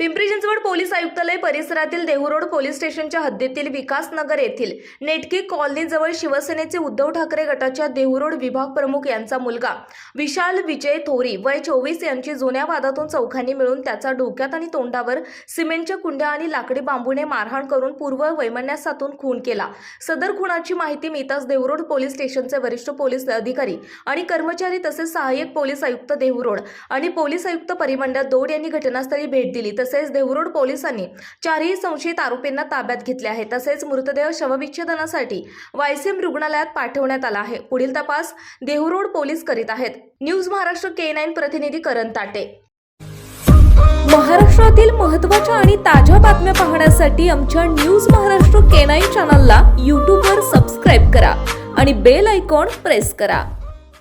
Pimpri Chinchwad police आयुक्तालय परिसरातील Dehu Road police स्टेशनच्या हद्दीतील विकासनगर येथील नेटकी कॉलनीजवळ शिवसेनेचे उद्धव ठाकरे गटाच्या देहूरोड विभाग प्रमुख यांचा मुलगा विशाल विजय थोरी वय चोवीस यांची जुन्या वादातून चौघांनी मिळून त्याचा डोक्यात आणि तोंडावर सिमेंटच्या कुंड्या आणि लाकडी बांबूने मारहाण करून पूर्व वैमन्यासातून खून केला. सदर खुनाची माहिती मिळताच देहूरोड पोलीस स्टेशनचे वरिष्ठ पोलीस अधिकारी आणि कर्मचारी तसेच सहाय्यक पोलीस आयुक्त देहूरोड आणि पोलीस आयुक्त परिमंडळ दौड यांनी घटनास्थळी भेट दिली. तसेच तसेच देवरुड पोलिसांनी चारही संशयित आरोपींना ताब्यात घेतले आहे. तसेच मृतदेह शवविच्छेदनासाठी वायसीएम रुग्णालयात पाठवण्यात आला आहे. पुढील तपास देहरोड पोलीस करीत आहेत. न्यूज महाराष्ट्र के नाईन प्रतिनिधी करण ताटे. महाराष्ट्रातील महत्त्वाच्या आणि ताज्या बातम्या पाहण्यासाठी आमच्या न्यूज महाराष्ट्र के नाईन चॅनलला यूट्यूबवर सबस्क्राईब करा आणि बेल आयकॉन प्रेस करा.